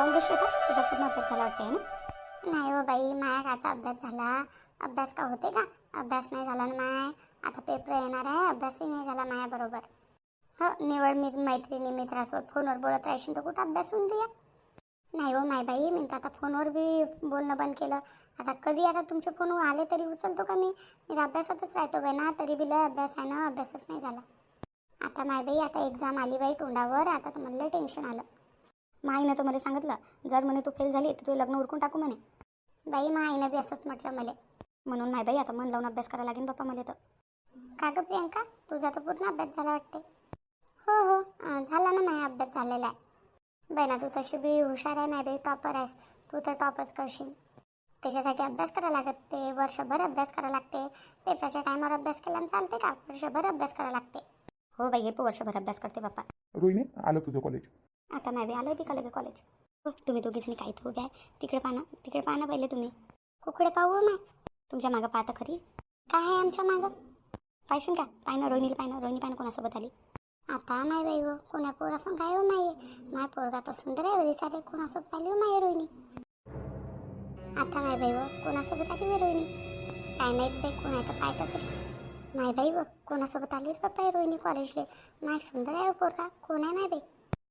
काऊन ग श्वेता तुझा पूर्ण अभ्यास झाला वाटते ना नाही हो बाई माया काचा अभ्यास झाला. अभ्यास का होते का? अभ्यास नाही झाला ना माय. आता पेपर येणार आहे अभ्यासही नाही झाला माया बरोबर. हो निवड मी मैत्रिणी मित्रासोबत फोनवर बोलत राहशील तर कुठं अभ्यास होऊन तुया नाही हो माय बाई मी तर आता फोनवर बी बोलणं बंद केलं. आता कधी आता तुमचे फोन आले तरी उचलतो का मी? मी तर अभ्यासातच राहतो बाई ना तरी बी लय अभ्यास आहे ना अभ्यासच नाही झाला. आता माय बाई आता एक्झाम आली बाई तोंडावर आता तर म्हणलं टेन्शन आलं. माईनं तर मला सांगितलं जर म्हणे तू फेल झाली तर तुझे लग्न उरकून टाकू म्हणे. बाई माईनं बी असंच म्हटलं मला. म्हणून माय बाई आता मन लावून अभ्यास करायला लागेल बाप्पा मला तर. का गं प्रियंका? तुझा तर पूर्ण अभ्यास झाला वाटते. हो हो झाला ना माझा अभ्यास झालेला आहे. बाई ना तू तशी बी हुशार आहे नाही बाई टॉपर आहेस. तू तर टॉपच करशील. त्याच्यासाठी अभ्यास करायला लागते वर्षभर अभ्यास करावा लागते. पेपराच्या टायमावर अभ्यास केला चालते का? वर्षभर अभ्यास करावा लागते. हो बाई हे वर्षभर अभ्यास करते बाप्पा रोहिणी आलं तुझं कॉलेज आता नाही बाई आलं ती कॉलेज कॉलेज हो तुम्ही दोघीजणी काही तर उभ्या आहे. तिकडे पाहा तिकडे पाहा पहिले तुम्ही. हो, कुकडे पाहू ना माय? तुमच्या मागं पाहता खरी. काय आहे आमच्या मागं? पाहिजे का? पाय ना रोहिणीला पाहिनं रोहिणी पाहिनं कोणासोबत आली? आता नाही बाई हो कोणा पोरासून काय हो नाही माय पोरगा तर सुंदर आहे वरी चालेल कोणासोबत आली हो माय रोहिणी? आता नाही बाई हो कोणासोबत आली हो रोहिणी? काय माहीत बाई कोणाचं तर पाय तर तरी बाई हो कोणासोबत आली रे पप्पा रोहिणी कॉलेजले माय सुंदर आहे हो पोरगा कोण आहे माय बाई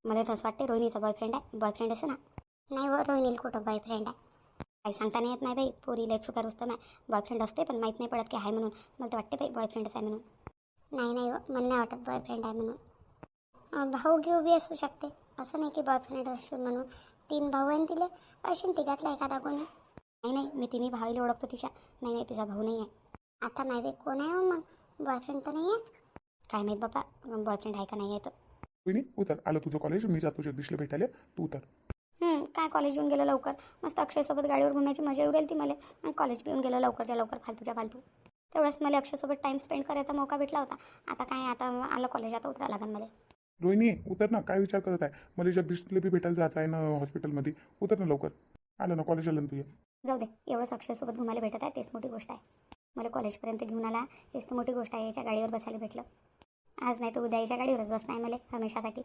मला तर असं वाटते रोहिणीचा बॉयफ्रेंड आहे. बॉयफ्रेंड असं ना. नाही व रोहिणीला कुठं बॉयफ्रेंड आहे? काही सांगता नाही येत नाही बाई. पोरीला चुकार असतं नाही बॉयफ्रेंड असते पण माहीत नाही पडत की आहे म्हणून. मला तर वाटते बाई बॉयफ्रेंडच आहे म्हणून. नाही नाही व मला नाही वाटत बॉयफ्रेंड आहे म्हणून. भाऊ घेऊ बी असू शकते. असं नाही की बॉयफ्रेंड असू म्हणून. तीन भाऊ आहे तिले. असेल तिघातला एखादा कोणी? नाही नाही. मी तिन्ही भावाला ओळखतो तिच्या. नाही नाही. तिचा भाऊ नाही आहे आता माहिती बाई कोण आहे हो मग? बॉयफ्रेंड तर नाही आहे काय माहीत बाबा बॉयफ्रेंड आहे का नाही आहे तर. रोहिणी उतर. आलं तुझं कॉलेज मी जातो जगदीशला भेटायला. तू उतर. हं, काय कॉलेज येऊन गेलं लवकर? मस्त अक्षयसोबत गाडीवर घुमायची मजा येऊ राहील ती मला. आणि कॉलेज बी येऊन गेलं लवकरच्या लवकर फालतूच्या फालतू. तेवढंच मला अक्षयसोबत टाईम स्पेंड करायचा मौका भेटला होता. आता काय आता आलं कॉलेज आता उतरा लागेल मला. रोहिणी उतर ना. काय विचार करत आहे? मला जगदीशला बी भेटायला जायचं आहे ना हॉस्पिटलमध्ये उतर ना लवकर. आलं ना कॉलेज आलं ना तुझ्या. जाऊ दे. एवढंच अक्षयसोबत घुमायला भेटत आहे तेच मोठी गोष्ट आहे. मला कॉलेजपर्यंत घेऊन आला. हेच तर मोठी गोष्ट आहे याच्या गाडीवर बसायला भेटलं. आज नाही तर उद्या याच्या गाडीवरच बसणार आहे मला हमेशासाठी.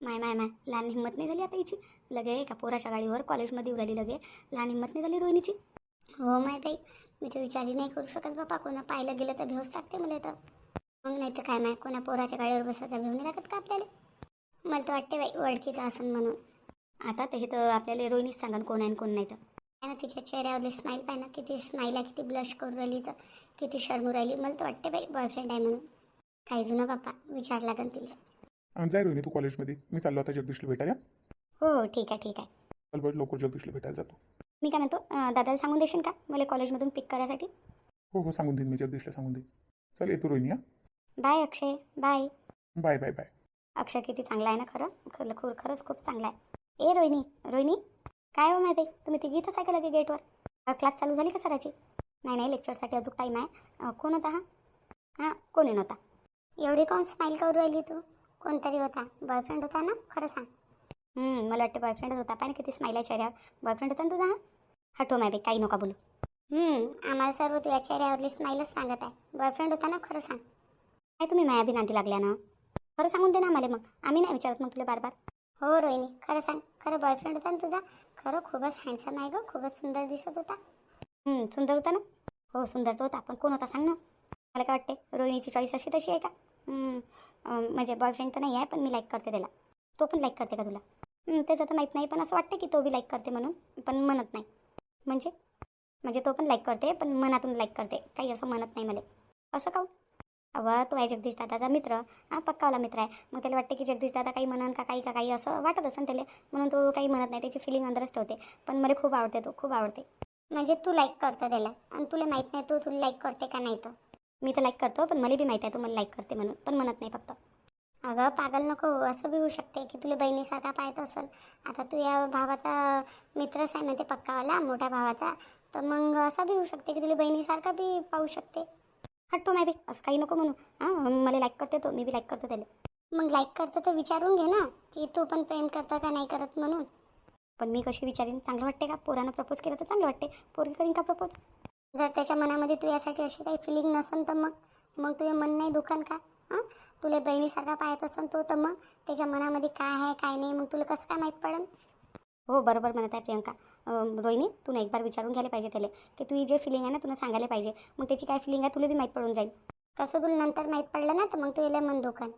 माय माय माय लहान हिंमत नाही झाली आता हिची. लगे एका पोराच्या गाडीवर कॉलेजमध्ये उराली लगे. लहान हिंमत नाही झाली रोहिणीची. हो माय बाई मी तर विचारही नाही करू शकत बापा. कोणा पाहिलं गेलं तर भेऊच टाकते मला तर. मग नाही तर काय माय कोणा पोराच्या गाडीवर बसायचं भेऊ नाही लागत का आपल्याला? मला तर वाटते बाई ओळखीचं असन म्हणून. आता ते हे तर आपल्याला रोहिणीच सांगा कोण आहे कोण नाही तर. काय ना तिच्या चेहऱ्यावरली स्माईल पाय ना किती स्माईल आहे किती ब्लश करून राहिली तर किती शर्मू राहिली. मला तर वाटते बाई बॉयफ्रेंड आहे म्हणून. काही जुनं बाप्पा विचार लागन तिला. अं, जाय रोहिणी तू कॉलेजमध्ये. मी चाललो आता जगदीशला भेटायला. हो ठीक आहे ठीक आहे. चल बरं लवकर जगदीशला भेटायला जातो. मी काय म्हणतो अं, दादाला सांगून देशील का मला कॉलेजमधून पिक करायसाठी? हो हो सांगून देईन मी जगदीशला सांगून देईन. चल येतो रोहिणी हां. Bye Akshay. Bye. Bye bye bye. Akshay किती चांगला आहे ना खरं? खरं खर खरंच खूप चांगला आहे. ए रोहिणी रोहिणी काय हो माहिती? तुम्ही तिघी इथंच आहे का लगे गेटवर? क्लास चालू झाली का सराची? नाही नाही लेक्चरसाठी अजून टाईम आहे. अं, कोण होता हा? हां कोणी नव्हता? एवढी कोण स्माईल करू राहिली तू? कोणतरी होता. बॉयफ्रेंड होता ना? खरं सांग. मला वाटतं बॉयफ्रेंडच होता. पण किती स्माईल आहे चेहऱ्यावर. बॉयफ्रेंड होता ना तुझा? हटो माहिती काही नका बोलू. आम्हाला सर्व तुझ्या चेहऱ्यावरली स्माईलच सांगत आहे. बॉयफ्रेंड होता ना? खरं सांग. काय तुम्ही माया बी नांदी लागल्या ना? खरं सांगून दे ना मला मग. आम्ही नाही विचारत मग तुला बार बार हो रोहिणी. खरं सांग. खरं बॉयफ्रेंड होता ना तुझा? खरं खूपच हँडसम आहे गं. खूपच सुंदर दिसत होता. सुंदर होता ना? हो सुंदर तो होता. पण कोण होता सांग ना? मला काय वाटते रोहिणीची चॉईस अशी तशी आहे का? म्हणजे बॉयफ्रेंड तर नाही आहे पण मी लाईक करते त्याला. तो पण लाईक करते का तुला? त्याचं तर माहीत नाही पण असं वाटतं की तो बी लाईक करते म्हणून पण म्हणत नाही. म्हणजे? म्हणजे तो पण लाईक करते पण मनातून लाईक करते. काही असं म्हणत नाही मला. असं का हो? अवा तो आहे जगदीश दादाचा मित्र. हा पक्कावाला मित्र आहे. मग त्याला वाटते की जगदीश दादा काही म्हणन का काही का काही असं वाटत असेल त्याला. म्हणून तो काही म्हणत नाही त्याची फिलिंग अंदरच ठेवते. पण मला खूप आवडते तो खूप आवडते. म्हणजे तू लाईक करतो त्याला. आणि तुला माहीत नाही तू तुला लाईक करते का नाही तर मी तर लाईक करतो पण मला बी माहीत आहे तू मला लाईक करते म्हणून. पण म्हणत नाही फक्त. अगं पागल नको असं बी होऊ शकते की तुला बहिणीसारखा पाहत असेल. आता तू या भावाचा मित्रच आहे ना ते पक्कावाला मोठ्या भावाचा. तर मग असं बी होऊ शकते की तुला बहिणीसारखा बी पाहू शकते. हटतो नाही बी असं काही नको म्हणू. हां मला लाईक करते तो मी बी लाईक करतो त्याला. मग लाईक करतो तर विचारून घे ना की तू पण प्रेम करता का नाही करत म्हणून. पण मी कशी विचारीन? चांगलं वाटते का? पोरानं प्रपोज केलं तर चांगलं वाटते पोरी करीन का प्रपोज जर त्याच्या मनामध्ये तू यासाठी अशी काही फिलिंग नसन तर मग? मग तुझे मन नाही दुखन का? हां? तुला बहिणीसारखा पाहत असेल तो तर मग? त्याच्या मनामध्ये काय आहे काय नाही? मग तुला कसं काय माहीत पडेल हो बरोबर म्हणत आहे प्रियंका. रोहिणी तू एक बार विचारून घ्यायला पाहिजे त्याला की तुझी जे फिलिंग आहे ना तुला सांगायला पाहिजे. मग त्याची काय फिलिंग आहे तुला बी माहीत पडून जाईल. कसं तुला नंतर माहीत पडलं ना तर मग तू मन दुकान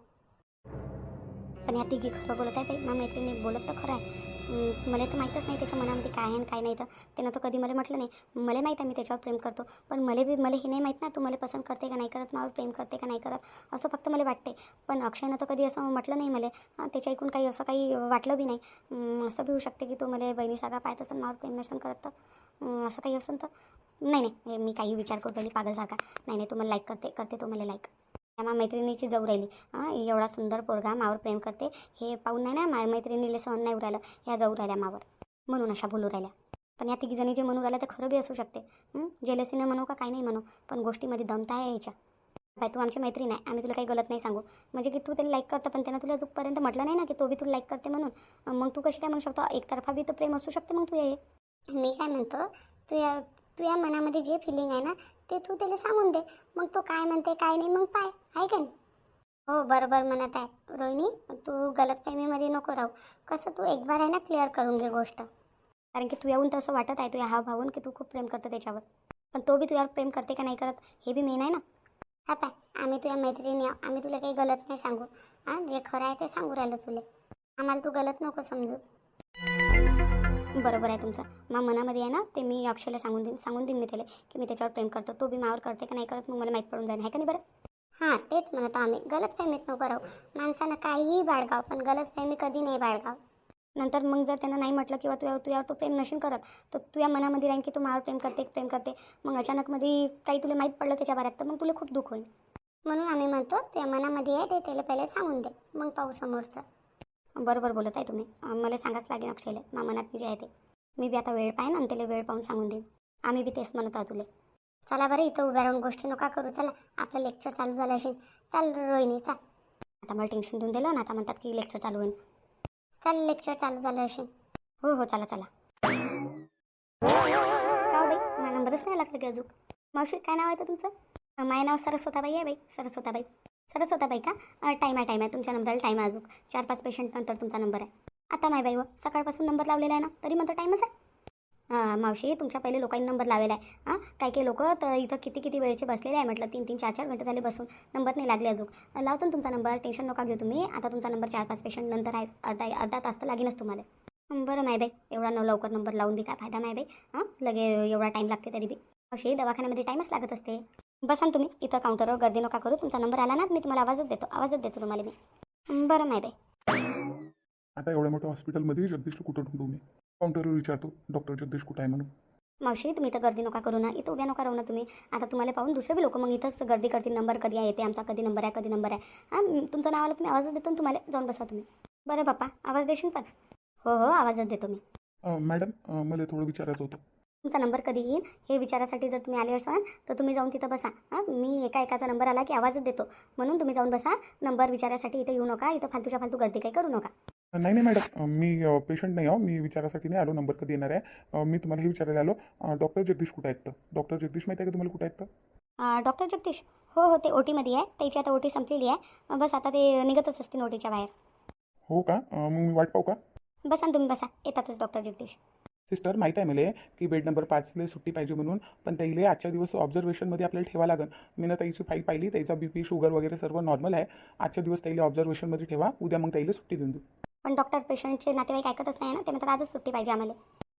पण या तिघी खरं बोलत आहे बाई. मैत्रिणी बोलत तर खरं आहे. मला तर माहीतच नाही त्याच्या मनामध्ये काय आहे आणि काय नाही तर. त्यानं तर कधी मला म्हटलं नाही मला माहीत आहे मी त्याच्यावर प्रेम करतो पण मला बी मला हे नाही माहीत ना तू मला पसंत करते का नाही करत मावर प्रेम करते का नाही करत असं फक्त मला वाटते पण अक्षयनं तर कधी असं म्हटलं नाही मला. त्याच्या ऐकून काही असं काही वाटलं बी नाही. असं बी होऊ शकते की तू मला बहिणी सागा पाहत असेल मावर प्रेम नसेल करत तर. असं काही असेल तर. नाही नाही मी काही विचार करू राहिली सागा नाही नाही तू मला लाईक करते करते तू मला लाईक मा मैत्रिणीची जाऊ राहिली हां एवढा सुंदर पोरगा मावर प्रेम करते. हे पाहून नाही ना मा मैत्रिणीला सहन नाही उरायलं. ह्या जाऊ राहिल्या मावर. म्हणून अशा बोलू राहिल्या. पण या तिघीजणी जे म्हणू राहिल्या ते खरं बी असू शकते. जेलसीनं म्हणू का काही नाही म्हणू. पण गोष्टीमध्ये दमता आहे याच्या. बाय तू आमची मैत्रीण आहे. आम्ही तुला काही गलत नाही सांगू. म्हणजे की तू त्याला लाईक करतं पण त्यानं तुला अजूनपर्यंत म्हटलं नाही ना की तो बी तुला लाईक करते म्हणून मग तू कशी काय म्हणू शकतो? एकतर्फा बी तर प्रेम असू शकते मग तू या मी काय म्हणतो? तू या तू या मनामध्ये जे फिलिंग आहे ना ते तू त्याला सांगून दे. मग तो काय म्हणते काय नाही मग पाय. आहे का नाही? हो बरोबर म्हणत आहे. रोहिणी तू गलतफहमीमध्ये नको राहू. कसं तू एक बार आहे ना क्लिअर करून घे गोष्ट. कारण की तू येऊन तसं वाटत आहे तुझ्या हा भावून की तू खूप प्रेम करतो त्याच्यावर. पण तो बी तुझ्यावर प्रेम करते का नाही करत हे बी मेन आहे ना. हा पाय आम्ही तुझ्या मैत्रिणी आहो आम्ही तुला काही गलत नाही सांगू. हां जे खरं आहे ते सांगू राहिलं तुला. आम्हाला तू गलत नको समजू. बरोबर आहे तुमचं. मग मनामध्ये आहे ना ते मी अक्षयला सांगून देईन सांगून देईन मी त्याला की मी त्याच्यावर प्रेम करतो तो बी मावर करते का नाही करत मग मला माहीत पडून जाईल आहे का नाही बरं? हां तेच म्हणत आम्ही. गलत गलतफहमीत नको राहू माणसानं काहीही बाळगाव पण गलत गलतफहमी कधी नाही बाळगाव. नंतर मग जर त्यांना नाही म्हटलं किंवा तुझ्या तुझ्यावर तो प्रेम नशीन करत तर तुझ्या मनामध्ये राहील की तू मावर प्रेम करते प्रेम करते. मग अचानक मध्ये काही तुला माहीत पडलं त्याच्या बाऱ्यात तर मग तुला खूप दुःख होईल. म्हणून आम्ही म्हणतो तुझ्या मनामध्ये आहे ते त्याला पहिले सांगून दे. मग पाहू समोरचं. बरोबर बोलत आहे तुम्ही. मला सांगाच लागेल अक्षयला. मा मनात जे आहे ते. मी बी आता वेळ पाहिन आणि त्याला वेळ पाहून सांगून देईन. आम्ही बी तेच म्हणत आहोत तुला. चला बरं इथं उभ्या राहून गोष्टी नका करू. चला आपलं लेक्चर चालू झालं असेल. चाल रोहिणी चाल. आता मला टेन्शन देऊन दिलं ना आता म्हणतात की लेक्चर चालू होईल चल लेक्चर चालू झालं असेल. हो हो चला चला. का हो बाई माझा नंबरच नाही लागला की अजून. मावशी काय नाव आहे तर तुमचं? माय माझं नाव सरस्वताबाई आहे बाई सरस्वताबाई. कसच होता बाई का? टाईम आहे टाईम आहे. तुमच्या नंबरला टाईम आहे अजून. चार पाच पेशंट नंतर तुमचा नंबर आहे. आता माय बाई व सकाळपासून नंबर लावलेला आहे ना तरी म्हणतो टाईमच आहे. हां मावशी तुमच्या पहिले लोकांनी नंबर लावलेला आहे. हां काही काही लोक तर इथं किती किती वेळचे बसलेले आहे म्हटलं तीन तीन चार चार घंटे झाले बसून. नंबर नाही लागले अजून. लावतो ना तुमचा नंबर टेन्शन नका घेऊ तुम्ही. आता तुमचा नंबर चार पाच पेशंट नंतर आहे. अर्धा अर्धा तास तर लागेनच तुम्हाला. बरं माय बाई. एवढा न लवकर नंबर लावून बी काय फायदा माय बाई? हां लगे एवढा टाईम लागते तरी बी. मावशी दवाखान्यामध्ये टाईमच लागत असते. बसा तुम्ही. इथं काउंटरवर गर्दी नका करू. तुमचा नंबर आला ना मी तुम्हाला आवाजच देतो. आवाजच देतो तुम्हाला मी. बरं माय बाई. आता एवढ्या मोठ्या हॉस्पिटलमध्ये जगदीशला कुठं ढूंढू मी? काउंटरवर विचारतो. डॉक्टर जगदीश कुठं आहे म्हणून. मावशी तुम्ही इथं गर्दी नका करू ना. इथं उभ्या नका राहू ना तुम्ही. आता तुम्हाला पाहून दुसरे बी लोक मग इथंच गर्दी करतील. नंबर कधी आहे? येते आमचा कधी नंबर आहे? कधी नंबर आहे? हां तुमचं नाव आलं तुम्ही आवाजच देतो ना तुम्हाला. जाऊन बसा तुम्ही. बरं बाप्पा आवाज देशील पण? हो हो आवाजच देतो मी. मॅडम मला थोडं विचारायचं होतं. तुमचा नंबर कधी येईल हे विचारासाठी जर तुम्ही आले असाल तर तुम्ही जाऊन तिथं बसा. हां मी एका एकाचा नंबर आला की आवाजच देतो. म्हणून तुम्ही जाऊन बसा नंबर विचारासाठी इथं येऊ नका इथं फालतूच्या फालतू गर्दी काही करू नका. नाही नाही मॅडम मी पेशंट नाही आहो मी विचारासाठी नाही आलो नंबर कधी येणार आहे. मी तुम्हाला हे विचारायला आलो. डॉक्टर जगदीश कुठं आहेत तर? डॉक्टर जगदीश माहिती आहे का तुम्हाला कुठं आहेत तर? डॉक्टर जगदीश? हो हो ते ओ टीमध्ये आहे. त्याची आता ओ टी संपलेली आहे. बस आता ते निघतच असतील ओटीच्या बाहेर. हो का? मग मी वाट पाहू का? बसा तुम्ही बसा. येतातच डॉक्टर जगदीश. सिस्टर माहीत आहे मला की बेड नंबर पाचले सुट्टी पाहिजे म्हणून पण त्याईले आजच्या दिवस ऑब्झर्वेशनमध्ये आपल्याला ठेवा लागेल मी ना त्याची फाईल पाहिली त्याचा बी पी शुगर वगैरे सर्व नॉर्मल आहे. आजच्या दिवस त्याईले ऑब्झर्वेशनमध्ये ठेवा उद्या मग त्याईले सुट्टी देऊन देऊ. पण डॉक्टर पेशंटचे नातेवाईक ऐकतच नाही ना ते म्हणतात आजच सुट्टी पाहिजे आम्हाला.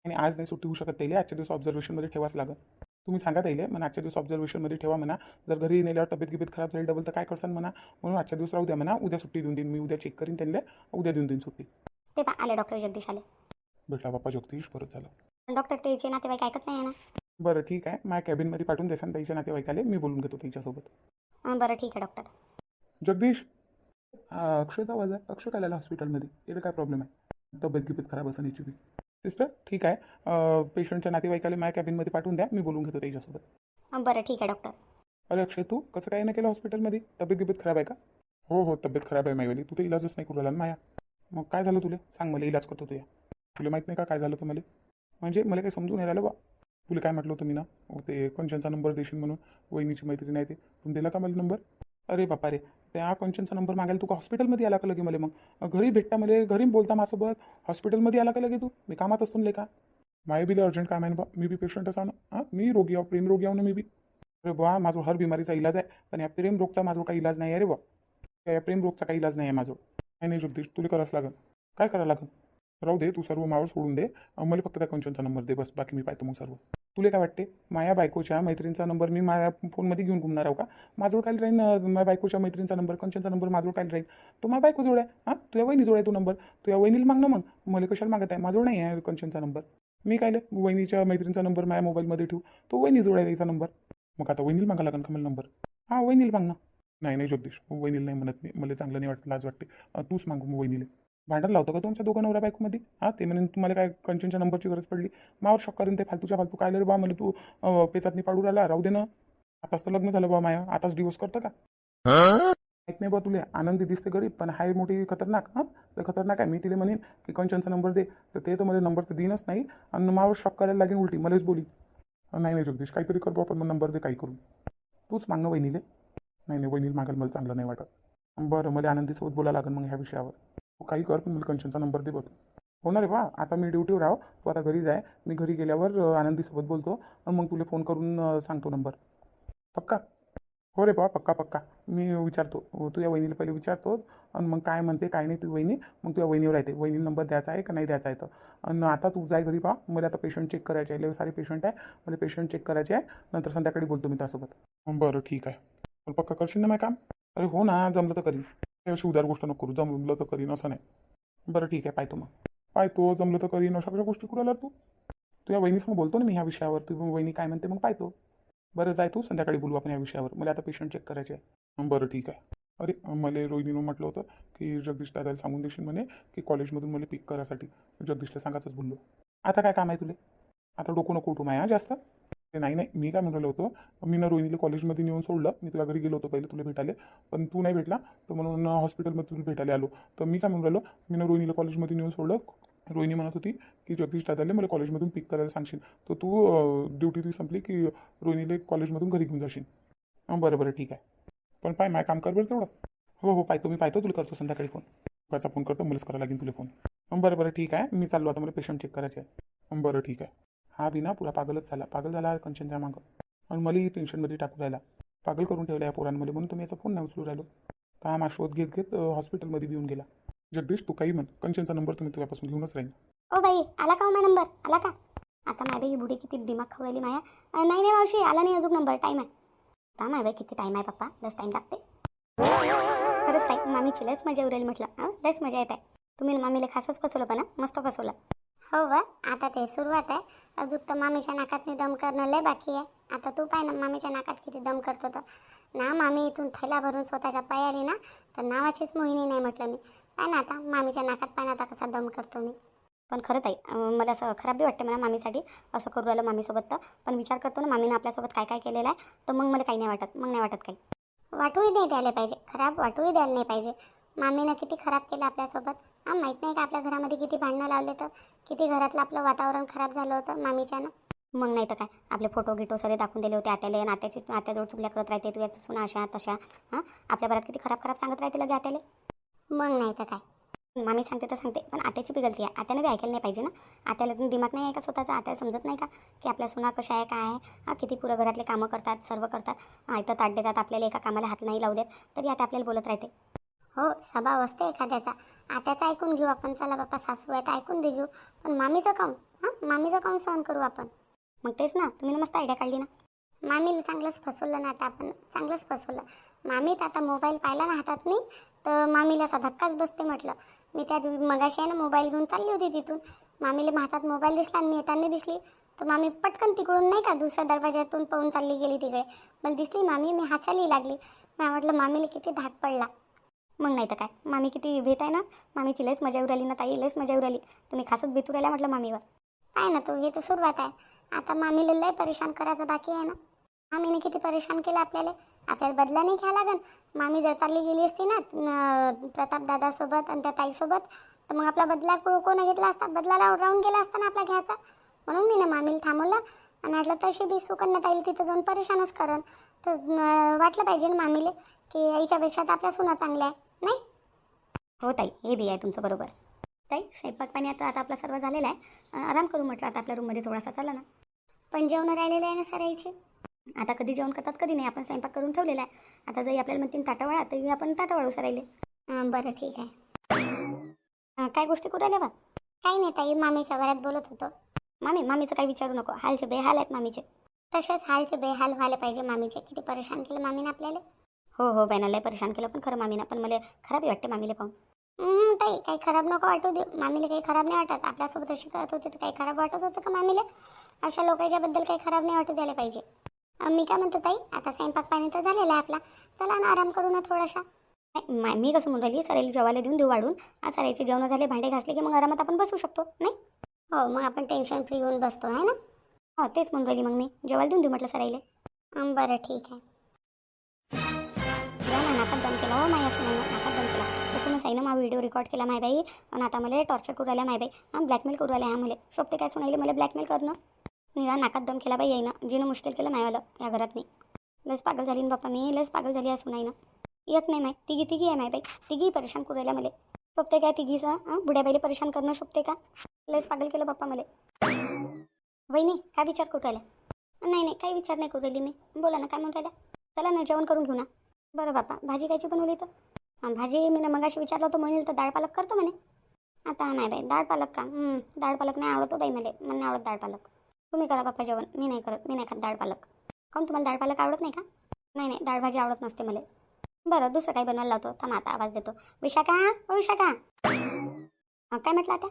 आणि आज नाही सुट्टी होऊ शकत त्याईले आजच्या दिवस ऑब्झर्वेशनमध्ये ठेवाच लागेल तुम्ही सांगा त्याईले म्हणा आजच्या दिवस ऑब्झर्वेशनमध्ये ठेवा म्हणा. जर घरी नेल्यावर तब्येत गिबेत खराब झाली डबल तर काय करसान म्हणा. म्हणून आजच्या दिवस राहू द्या म्हणा उद्या सुट्टी देऊन देईन मी उद्या चेक करीन त्यांना उद्या देऊन देईन सुट्टी. ते आले डॉक्टर जगदीश आले. भेटला बाप्पा जगदीश परत झालं. डॉक्टर त्याचे नातेवाईक ऐकत नाही आहे ना? बरं ठीक आहे. माझ्या कॅबिनमध्ये पाठवून देसान त्याच्या नातेवाईकाले. मी बोलून घेतो त्याच्यासोबत. हां बरं ठीक आहे डॉक्टर. जगदीश! हा, अक्षयचा आवाज आहे अक्षय काय आला हॉस्पिटलमध्ये. याला काय प्रॉब्लेम आहे? तब्येत गिबेत खराब असेल याची बी. सिस्टर ठीक आहे. पेशंटच्या नातेवाईकाला माझ्या कॅबिनमध्ये पाठवून द्या. मी बोलून घेतो त्याच्यासोबत. हां बरं ठीक आहे डॉक्टर. अरे अक्षय तू कसं काय नाही केलं हॉस्पिटलमध्ये? तब्येत गिबेत खराब आहे का? हो हो तब्येत खराब आहे मायवाली. तू तर इलाजच नाही करू राहिला ना माया. मग काय झालं तुला? सांग मला इलाज करतो तुया तुला माहीत नाही का काय झालं तुम्हाला म्हणजे मला काही समजून नाही राहिलं बा. तुला काय म्हटलं होतं मी ना? ते कंचनचा नंबर देशील म्हणून वहिनीची मैत्रीण आहे ते. तुम्ही दिला का मला नंबर? अरे बापा रे त्या कंचनचा नंबर मागायला तू का हॉस्पिटलमध्ये आला का लगे मला मग? घरी भेटता मला घरी बोलता माझ्यासोबत? हॉस्पिटलमध्ये आला का लगे तू? मी कामात असतो ना का? माय बी अर्जंट काम आहे ना बा. मी बी पेशंट असा ना. हां? मी रोगी आहो प्रेम रोगी आहो ना मी बी. अरे बा माझं हर बिमारीचा इलाज आहे पण या प्रेम रोगचा माझं काही इलाज नाही आहे रे बा. या प्रेम रोगचा काही इलाज नाही आहे माझं. नाही नाही जगदीश तुला करावंच लागेल. काय करावं लागेल? राहू दे तू सर्व मावर सोडून दे. मला फक्त त्या कंचनचा नंबर दे बस बाकी मी पाहतो मग सर्व. तुला काय वाटते? माया बायकोच्या मैत्रिणीचा नंबर मी माझ्या फोनमध्ये घेऊन घुमणार आहो का? माझं काय राहीन माझ्या बायकोच्या मैत्रिणीचा नंबर कंचनचा नंबर माझं काय राहील तो माझ्या बायको जोड आहे. हां? तुझ्या वहिनी आहे तो नंबर. तुझ्या वहिनीला माग ना मग. मला कशाला मागत आहे? माझं नाही आहे कंचनचा नंबर. मी काय वहिनीच्या मैत्रिणीचा नंबर माझ्या मोबाईलमध्ये ठेवू. तो वहिनी जोड आहे त्याचा नंबर. मग आता वहिनीला मागा लागेल का मला नंबर? हां वहिनीला माग ना. नाही नाही जगदीश. वहिनीला नाही म्हणत मी. मला चांगलं नाही वाटतं लाज वाटते. तूच मागू मग वहिनीला. भांडण लावतो का तुमच्या दोघं नवऱ्या बायकोमध्ये? हां ते म्हणून तुम्हाला काय कंचनच्या नंबरची गरज पडली? मावर शॉक करून ते फालतूच्या फालतू. काय रे बा मला तू पेचातनी पाडू राहिला? राहू दे ना. आताच तर लग्न झालं बा माया. आताच डिवोर्स करतं का? माहीत नाही बा तुले. आनंदी दिसते गरीब पण हाय मोठी खतरनाक हां? तर खतरनाक आहे. मी तिला म्हणेन की कंचनचा नंबर दे. तर ते तर मला नंबर तर देईनच नाही. आणि मावर शॉक करायला लागेल उलटी. मलाच बोली. नाही नाही जगदीश काहीतरी कर बा मग नंबर दे काही करू. तूच मागणं वहिनीले. नाही नाही वहिनीला मागायला मला चांगलं नाही वाटत. बरं मला आनंदीसोबत बोलायला लागेल मग ह्या विषयावर. काही कर मला कंचनचा नंबर दे बघ. हो ना रे बा आता मी ड्युटीवर राहो तू आता घरी जाय. मी घरी गेल्यावर आनंदीसोबत बोलतो. आणि मग तुला फोन करून सांगतो नंबर. पक्का? हो रे बा पक्का पक्का. मी विचारतो. तुझ्या वहिनीला पहिले विचारतो. आणि मग काय म्हणते काय नाही तुझी वहिनी. मग तुझ्या वहिनीवर येते वहिनीला नंबर द्यायचा आहे का नाही द्यायचा आहे तर. आणि आता तू जाय घरी पहा मला आता पेशंट चेक करायचे आहे. सारे पेशंट आहे. मला पेशंट चेक करायचे आहे. नंतर संध्याकाळी बोलतो मी त्यासोबत बरं ठीक आहे. पण पक्का करशील ना माझं काम? अरे हो ना जमलं तर करीन. अशी उदार गोष्ट नको करू. जमलं तर करीन असं नाही. बरं ठीक आहे पाहतो मग. पाहतो जमलं तर करीन अशा कशा गोष्टी करू आला तू? तुझ्या वहिनीसमोर बोलतो ना मी ह्या विषयावर. तू वहिनी काय म्हणते मग पाहतो. बरं जाय तू संध्याकाळी बोलू आपण या विषयावर. मला आता पेशंट चेक करायचे आहे. बरं ठीक आहे. अरे मला रोहिणीनं म्हटलं होतं की जगदीश दादाला सांगून देशील म्हणे की कॉलेजमधून मला पिक करायसाठी. जगदीशला सांगायचंच बोललो. आता काय काम आहे तुले? आता डोकं नको उठू माया जास्त. ते नाही नाही. मी काय म्हणालो होतो मी ना रोहिणीला कॉलेजमध्ये नेऊन सोडलं. मी तुला घरी गेलो होतो पहिले तुला भेटायला. पण तू नाही भेटला तर म्हणून हॉस्पिटलमध्ये तुला भेटायला आलो. तर मी काय म्हणून राहिलो मी ना रोहिणीला कॉलेजमध्ये नेऊन सोडलं. रोहिणी म्हणत होती की जगदीश दादाले मला कॉलेजमधून पिक करायला सांगशील. तर तू ड्युटी तुझी संपली की रोहिणीला कॉलेजमधून घरी घेऊन जाशील. बरं बरं ठीक आहे. पण पाय माय काम कर बरं तेवढं. हो हो पाहतो. मी पाहतो तुला करतो संध्याकाळी फोन त्याचा फोन करतो मलाच करायला लागेल तुला फोन बरं बरं ठीक आहे. मी चाललो. आता मला पेशंट चेक करायचे आहे बरं ठीक आहे. हा बी पुरा पागलच झाला. पागल झाला कंचनच्या मागं. आणि मलाही टेन्शनमध्ये टाकू राहिला. पागल करून ठेवला या पोरांमध्ये. म्हणून तुम्ही याचा फोन नाही उचलू राहिलो. का हा मा शोध घेत घेत हॉस्पिटलमध्ये घेऊन गेला? जगदीश तू काही म्हण. कंचनचा नंबर तुम्ही तुझ्यापासून घेऊनच राहील. ओ बाई आला का हो माझा नंबर आला का? आता माय ही बुढी किती दिमाग खाऊ राहिली माया. नाही नाही मावशी आला नाही अजून नंबर टाईम आहे. आता माय बाई किती टाईम आहे पप्पा. लस टाईम लागते. खरंच टाईम मामीची लस मजा उरेल म्हटलं. हां लस मजा येत आहे. तुम्ही मामीला खासच फसवलं पण मस्त फसवलं. हो व आता ते सुरुवात आहे. अजून तर मामीच्या नाकात दम करणं लय बाकी आहे. आता तू पाय ना मामीच्या नाकात किती दम करतो तर. ना मामी इथून थैला भरून स्वतःच्या पाय ना तर नावाचीच मोहिनी नाही म्हटलं मी. पाय ना आता मामीच्या नाकात पाय ना आता कसा दम करतो मी. पण खरं ताई मला असं खराब बी वाटतं मला मामीसाठी असं करू राहिलं मामीसोबत तर. पण विचार करतो ना मामीनं आपल्यासोबत काय काय केलेलं आहे तर मग मला काही नाही वाटत मग नाही वाटत काही. वाटूही नाही द्यायला पाहिजे खराब वाटूही द्यायला नाही पाहिजे. मामीनं किती खराब केलं आपल्यासोबत. हां माहीत नाही का आपल्या घरामध्ये किती भांडणं लावले तर? किती घरातलं आपलं वातावरण खराब झालं होतं मामीच्यानं? मग नाही तर काय? आपले फोटो गिटो सगळे दाखवून दिले होते आत्याले नात्याची आत्याजवळ चुकल्या करत राहते तुझ्या सुना अशा तशा. हां? आपल्या घरात किती खराब खराब सांगत राहते लगे आत्याले? मग नाही तर काय? मामी सांगते तर सांगते पण आत्याची बी गलती आहे. आत्याने बी ऐकायला नाही पाहिजे ना. आत्याला दिमाग नाही आहे का स्वतःचा? आत्याला समजत नाही का? की आपल्या सुना कशा आहे काय आहे? हा किती पुरं घरातले कामं करतात सर्व करतात. आयतं ताट देतात आपल्याला एका कामाला हात नाही लावू देत तरी आता आपल्याला बोलत राहते. हो स्वभाव असते एखाद्याचा. आत्याचा ऐकून घेऊ आपण. चला बाप्पा सासू आहे तर ऐकून दे घेऊ. पण मामीचं काम हां? मामीचं काम सहन करू आपण? मग तेच ना तुम्ही ना मस्त आयडिया काढली ना. मामीला चांगलंच फसवलं ना आता आपण. चांगलंच फसवलं. मामीत आता मोबाईल पाहिला ना हातात मी तर मामीला असा धक्काच बसते म्हटलं. मी त्या मगाशी आहे ना मोबाईल घेऊन चालली होती तिथून. मामीला हातात मोबाईल दिसला आणि मी येताना दिसली. तर मामी पटकन तिकडून नाही का दुसऱ्या दरवाज्यातून पळून चालली गेली तिकडे. मला दिसली मामी मी हसायला लागली. मी म्हटलं मामीला किती धाक पडला. मग नाही तर काय? मामी किती भेट आहे ना? मामीची लयच मजा उराली ना ताई लयच मजा उराली. तुम्ही खासच भेटू राहिला म्हटलं मामीवर. काय ना तू हे तर सुरुवात आहे. आता मामीला लय परेशान करायचं बाकी आहे ना. मामीने किती परेशान केलं आपल्याला? आपल्याला बदला नाही घ्या लागन. मामी जर चालली गेली असती ना प्रताप दादासोबत आणि त्या ताईसोबत तर मग आपला बदला कोण घेतला असता? बदलाला राहून राहून गेला असता ना आपला घ्यायचा? म्हणून मी ना मामीला थांबवलं. आणि म्हटलं तशी बी सुकन्या तिथं जाऊन परेशानच करन तर वाटलं पाहिजे ना मामीले की आईच्यापेक्षा तर आपल्या सुना चांगल्या आहे नाही? हो ताई हे बी आहे तुमचं बरोबर. ताई स्वयंपाक पाणी आता आता आपला सर्व झालेला आहे. आराम करू म्हटलं आता आपल्या रूममध्ये थोडासा चला ना. पण जेवण राहिलेले आहे ना सर आईचे? आता कधी जेवण करतात कधी नाही. आपण स्वयंपाक करून ठेवलेला आहे. आता जरी आपल्याला म्हणतील ताटा वाळा तरी आपण ताटा वाळू सरायले बरं ठीक आहे. काय गोष्टी करू राहिल्या बा? काही नाही ताई मामीच्या घरात बोलत होतो. मामी मामीचं काही विचारू नको. हालचे बेहाल आहेत मामीचे. तसेच हालचे बेहाल व्हायला पाहिजे मामीचे. किती परेशान केलं मामीने आपल्याला. हो हो बॅनर लय परेशान केलं पण खरं मामीनं पण मला खराबही वाटते मामीला पाहून. ताई काही खराब नको वाटू दे मामीला काही खराब नाही वाटत. आपल्यासोबत अशी करत होते तर काही खराब वाटत होतं का मामीला? अशा लोकांच्याबद्दल काही खराब नाही वाटू द्यायला पाहिजे. मी काय म्हणतो ताई? आता स्वयंपाक पाणी तर झालेला आहे आपला. चला ना आराम करू ना थोडासा. नाही मा- मी कसं म्हणून राहिली? सरायला जेवायला देऊन देऊ वाढून. आज सरायचे जेवण झाले भांडे घासले की मग आरामात आपण बसू शकतो नाही? हो मग आपण टेन्शन फ्री होऊन बसतो आहे ना? हो तेच म्हणून राहिली मग मी. जेवायला देऊन देऊ म्हटलं सरायला हं, बरं ठीक आहे. या ना नाकात बंद केला. हो माय असं नाही नाकात बंद केला. तिथूनच आहे ना मा व्हिडिओ रेकॉर्ड केला माय बाई. आणि आता मला टॉर्चर करू राहिला माय बाई. हां ब्लॅकमेल करू राहिल्या ह्या मला. शोभते काय सुनायले मला ब्लॅकमेल करणं? मी या नाकात दम केला बाई येईना. जिनं मुश्किल केलं मायवालं या घरात नाही लस पागल झाली ना बाप्पा मी लस पागल झाली असून आहे ना एक नाही माय. तिघी तिघी आहे माय बाई. तिघी परेशान करू राहिल्या मला. शोभते काय तिघीचं हां? बुड्या बाईला परेशान करणं शोभते का? लयच पागल केलं बाप्पा मला. वहिनी काय विचार करू राहिला नाही नाही काही विचार नाही करू राहिली मी. बोला ना काय म्हणून राहिल्या? चला ना जेवण करून घेऊ ना. बरं बापा भाजी कायची बनवली तर? हां भाजी मी ना मगाशी विचारलं होतं म्हणेल तर डाळ पालक करतो म्हणे. आता नाही बाई डाळ पालक का? दाळ डाळ पालक नाही आवडतो हो बाई मला. मला नाही आवडत डाळ पालक. तुम्ही करा बाप्पा जेवण. मी नाही करत मी नाही खात डाळ पालक. काऊन तुम्हाला डाळ पालक आवडत नाही का? नाही नाही डाळ भाजी आवडत नसते मला. बरं दुसरं काही बनवायला लावतो. थांब आता आवाज देतो. विशाखा ओ विशाखा. काय म्हटलं आता?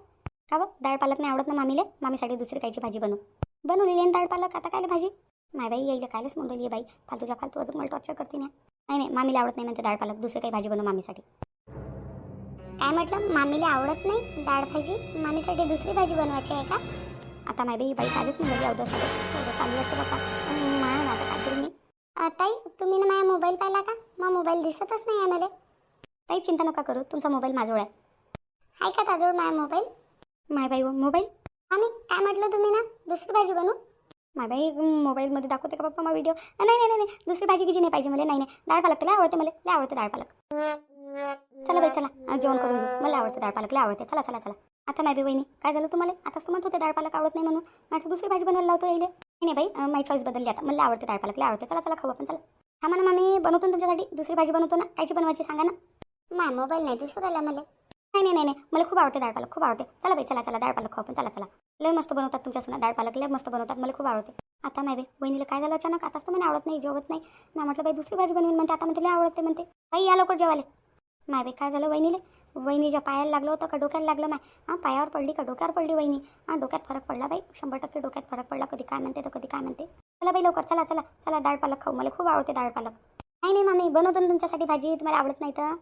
का बघ डाळ पालक नाही आवडत ना मामीले? मामीसाठी दुसरी कायची भाजी बनवू. बनवलेली आहे ना डाळ पालक. आता काय भाजी? माय बाई यायला कायलाच म्हणून बाई. फालतूच्या फालतू अजून मला टॉर्चर करते ना नाही नाही मामीला आवडत नाही म्हणते डाळ पालक. दुसरी काही भाजी बनव मामीसाठी. काय म्हटलं? मामीला आवडत नाही डाळ भाजी? मामीसाठी दुसरी भाजी बनवायची आहे का? आता माय बाई बाई चालूच नाही म्हणजे चालू वाटतं बाप्पा. मा आता काय मी ताई तुम्ही ना माझा मोबाईल पाहिला का? मग मोबाईल दिसतच नाही आहे मला. काही चिंता नका करू. तुमचा मोबाईल माझजवळ आहे. आहे का ताजवळ माझा मोबाईल? माय बाई मोबाईल? आणि काय म्हटलं तुम्ही ना? दुसरी भाजी बनवू माय बाई मोबाईलमध्ये दाखवते का बाप्पा मग व्हिडिओ नाही नाही नाही नाही. दुसरी भाजी किची नाही पाहिजे मला? नाही नाही. डाळ पालक लय आवडते मला. लय आवडते डाळ पालक. चला बाई चला. जेवण करून घेऊ. मला आवडते डाळ पालक. लय आवडते. चला चला चला. आता माय बाई वहिनी काय झालं तुम्हाला? आताच म्हणत होते डाळ पालक आवडत नाही म्हणून. म्हटलं दुसरी भाजी बनवायला लावतो यायले. नाही नाही बाई माय चॉईस बदलली आता. मला आवडते डाळ पालक आवडते. चला चला खाऊ आपण चला. हा म्हणा मामी बनवतो ना तुमच्यासाठी. दुसरी भाजी बनवतो ना. कायची बनवायची सांगा ना. माझा मोबाईल नाही दिसू राहिला मला. नाही नाही नाही नाही. मला खूप आवडते डाळ पालक खूप आवडते. चला बाई चला चला डाळ पालक खाऊ आपण चला चला. लय मस्त बनवतात तुमच्या सुना डाळ पालक लय मस्त बनवतात. मला खूप आवडते. आता नाही बाई वहिनीला काय झालं अचानक? आताच तर मला आवडत नाही जेवत नाही. मी म्हटलं बाई दुसरी भाजी बनवून म्हणते. आता म्हणते लय आवडते म्हणते. बाई या लवकर जेवाले माय बाई काय झालं वहिनीले? वहिनीच्या पायाला लागलं होतं का डोक्याला लागलं माय हां पायावर पडली का? डोक्यावर पडली वहिनी. हां डोक्यात फरक पडला बाई. शंभर टक्के डोक्यात फरक पडला. कधी काय म्हणते तर कधी काय म्हणते. चला बाई लवकर चला चला चला डाळ पालक खाऊ. मला खूप आवडते डाळ पालक. नाही नाही मामी बनवतो ना तुमच्यासाठी भाजी. तुम्हाला आवडत नाही तर.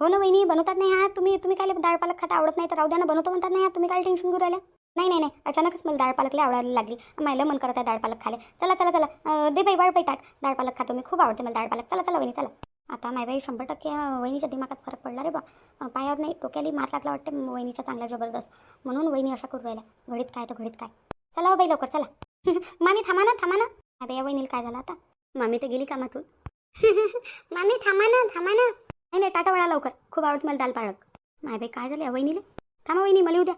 हो ना वहिनी बनवतात नाही हा तुम्ही. तुम्ही काय डाळ पालक खाता आवडत नाही तर राहू द्या ना. बनवतो म्हणतात नाही हा तुम्ही. काय टेन्शन करू राहिल्या? नाही नाही नाही. अचानकच मला डाळ पालकला आवडायला लागली. मला मन करत आहे डाळ पालक खाले चला चला चला. दे बाई वाढ बाई ताट डाळ पालक खातो मी. खूप आवडते मला डाळ पालक. चला चला वहिनी चला. आता माय बाई शंभर टक्के वहिनीच्या दिमागात फरक पडला रे बा. पायावर नाही टोक्याला मार लागला वाटते वहिनीच्या चांगल्या जबरदस्त. म्हणून वहिनी अशा करू राहिल्या. घडीत काय तर घडीत काय. चला हो बाई लवकर चला. मामी थांबा ना थांबा ना. अरे या वहिनीला काय झालं आता? मामी तर गेली कामातून. मामी थांबा ना थांबा ना. नाही नाही टाटा वळा लवकर. खूप आवडत मला दाल पाळक माय बाई काय झालं या वहिनीला? थांबा वहिनी मला येऊ द्या.